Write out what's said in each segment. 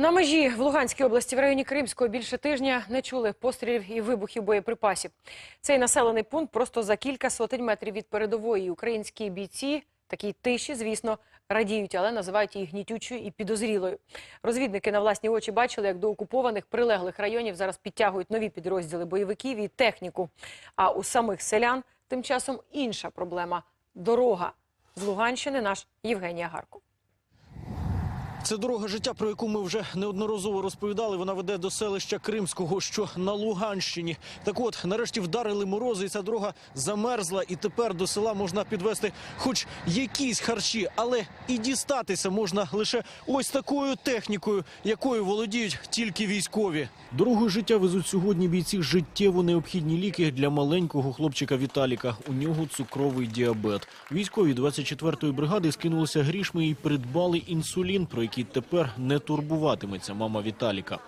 На межі в Луганській області в районі Кримського більше тижня не чули пострілів і вибухів боєприпасів. Цей населений пункт просто за кілька сотень метрів від передової. Українські бійці такій тиші, звісно, радіють, але називають її гнітючою і підозрілою. Розвідники на власні очі бачили, як до окупованих прилеглих районів зараз підтягують нові підрозділи бойовиків і техніку. А у самих селян тим часом інша проблема дорога. З Луганщини наш Євгеній Агарков. Це дорога життя, про яку ми вже неодноразово розповідали. Вона веде до селища Кримського, що на Луганщині. Так от, нарешті вдарили морози, і ця дорога замерзла. І тепер до села можна підвести хоч якісь харчі, але і дістатися можна лише ось такою технікою, якою володіють тільки військові. Дорогою життя везуть сьогодні бійці життєво необхідні ліки для маленького хлопчика Віталіка. У нього цукровий діабет. Військові 24-ї бригади скинулися грішми і придбали інсулін, про який тепер не турбуватиметься мама Віталіка.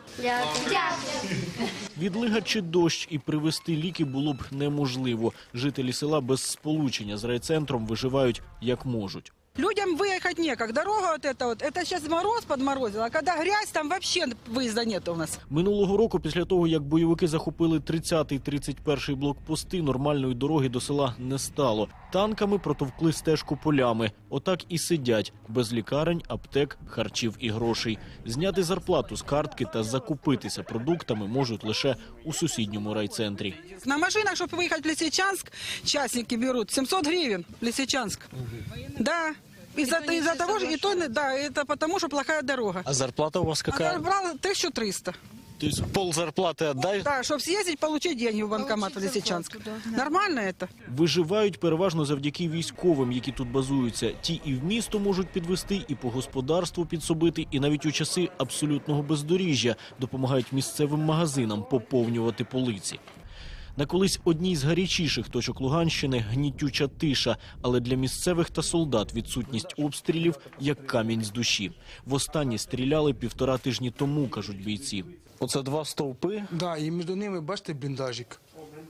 Відлига чи дощ і привезти ліки було б неможливо. Жителі села без сполучення з райцентром виживають як можуть. Людям выехать некак. Дорога вот эта вот, это сейчас мороз подморозил, а когда грязь, там вообще выезда нет у нас. Минулого року, після того як бойовики захопили 30-й, 31-й блокпости, нормальної дороги до села не стало. Танками протовкли стежку полями. Отак і сидять без лікарень, аптек, харчів і грошей. Зняти зарплату з картки та закупитися продуктами можуть лише у сусідньому райцентрі. На машинах, чтобы выехать в Лисичанск, частники берут 700 гривен в Лисичанск. Да. Из-за из того, что и то, не- да, это потому, что плохая дорога. А зарплата у вас А забрала 1300. Тобто пол зарплати віддай? Да, чтобы съездить, получить деньги в банкомат в Лисичанск. Нормально это? Виживають переважно завдяки військовим, які тут базуються. Ті і в місто можуть підвести, і по господарству підсобити, і навіть у часи абсолютного бездоріжжя допомагають місцевим магазинам поповнювати полиці. На колись одній з гарячіших точок Луганщини гнітюча тиша, але для місцевих та солдат відсутність обстрілів як камінь з душі. Востаннє стріляли півтора тижні тому, кажуть бійці. Оце два стовпи. Да, і між ними, бачите, бліндажик.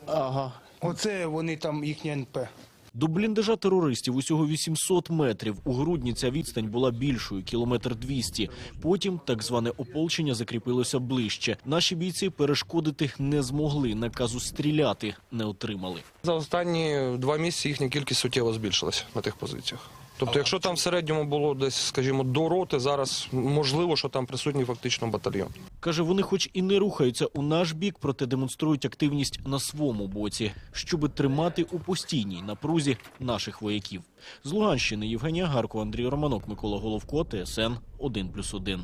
Ага, Оце вони там їхні НП. До бліндажа терористів усього 800 метрів. У грудні ця відстань була більшою кілометр 200. Потім так зване ополчення закріпилося ближче. Наші бійці перешкодити не змогли. Наказу стріляти не отримали. За останні два місяці їхня кількість суттєво збільшилась на тих позиціях. Тобто, якщо там в середньому було десь, скажімо, до роти, зараз можливо, що там присутній фактично батальйон. Каже, вони, хоч і не рухаються у наш бік, проте демонструють активність на своєму боці, щоби тримати у постійній напрузі наших вояків. З Луганщини Євгенія Гарко, Андрій Романок, Микола Головко, ТСН 1+,1.